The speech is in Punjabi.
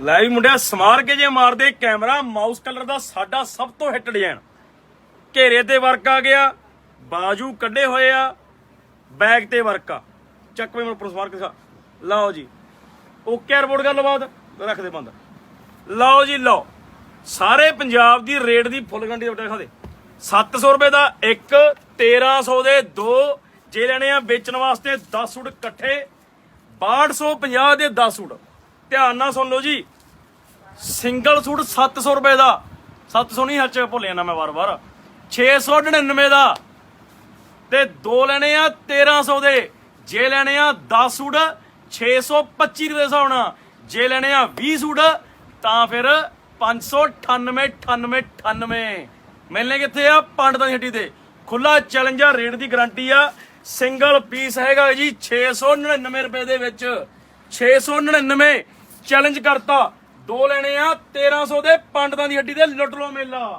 ਲੈ ਵੀ ਮੁੰਡਿਆ, ਸਮਾਰ ਕੇ ਜੇ ਮਾਰਦੇ ਕੈਮਰਾ, ਮਾਊਸ ਕਲਰ ਦਾ ਸਾਡਾ ਸਭ ਤੋਂ ਹਿੱਟ ਡਿਜ਼ਾਈਨ। ਘੇਰੇ ਤੇ ਵਰਕ ਆ ਗਿਆ, ਬਾਜੂ ਕੱਢੇ ਹੋਏ ਆ, ਬੈਗ ਤੇ ਵਰਕ ਆ। ਚੱਕ ਵੇ ਮੈਨੂੰ ਪੁਲਿਸ ਕੇ ਦਿਖਾ। ਜੀ, ਓਕੇ ਰਿਪੋਰਟ ਗੱਲਬਾਤ ਲਓ ਰੱਖ ਦੇ ਬੰਦ। ਲਓ ਜੀ, ਲਓ। ਸਾਰੇ ਪੰਜਾਬ ਦੀ ਰੇਟ ਦੀ ਫੁੱਲ ਗੰਡੀ ਦਾ ਦਿਖਾ ਦੇ। 700 ਰੁਪਏ ਦਾ ਇੱਕ 1300 ਦੇ ਦੋ, ਜੇ ਲੈਣੇ ਆ ਵੇਚਣ ਵਾਸਤੇ 10 ਸੂਟ ਇਕੱਠੇ 6250 ਦੇ 10 ਸੂਟ। ਧਿਆਨ ਨਾਲ ਸੁਣ ਲਓ ਜੀ। ਸਿੰਗਲ ਸੂਟ 700 ਰੁਪਏ ਦਾ। 700 ਨਹੀਂ ਹੱਚ ਭੁੱਲ ਜਾਣਾ ਮੈਂ ਵਾਰ-ਵਾਰ। 699 ਦਾ। ਤੇ ਦੋ ਲੈਣੇ ਆ 1300 ਦੇ। ਜੇ ਲੈਣੇ ਆ 10 ਸੂਟ 625 ਰੁਪਏ ਦੇ ਹਿਸਾਬ ਨਾਲ। ਜੇ ਲੈਣੇ ਆ 20 ਸੂਟ, ਤਾਂ ਫਿਰ 598 98 98 ਮਿਲਨੇ ਕਿੱਥੇ ਆ? ਪੰਡਤਾਂ ਦੀ ਹੱਟੀ ਤੇ। ਖੁੱਲਾ ਚੈਲੰਜਰ ਰੇਟ ਦੀ ਗਾਰੰਟੀ ਆ। ਸਿੰਗਲ ਪੀਸ ਹੈਗਾ ਜੀ 699 ਰੁਪਏ ਦੇ ਵਿੱਚ। 699 ਚੈਲੰਜ ਕਰਤਾ। ਦੋ ਲੈਣੇ ਆ 1300 ਦੇ ਪੰਡਤਾਂ ਦੀ ਹੱਡੀ ਦੇ ਲੁੱਟ ਲੋ ਮੇਲਾ।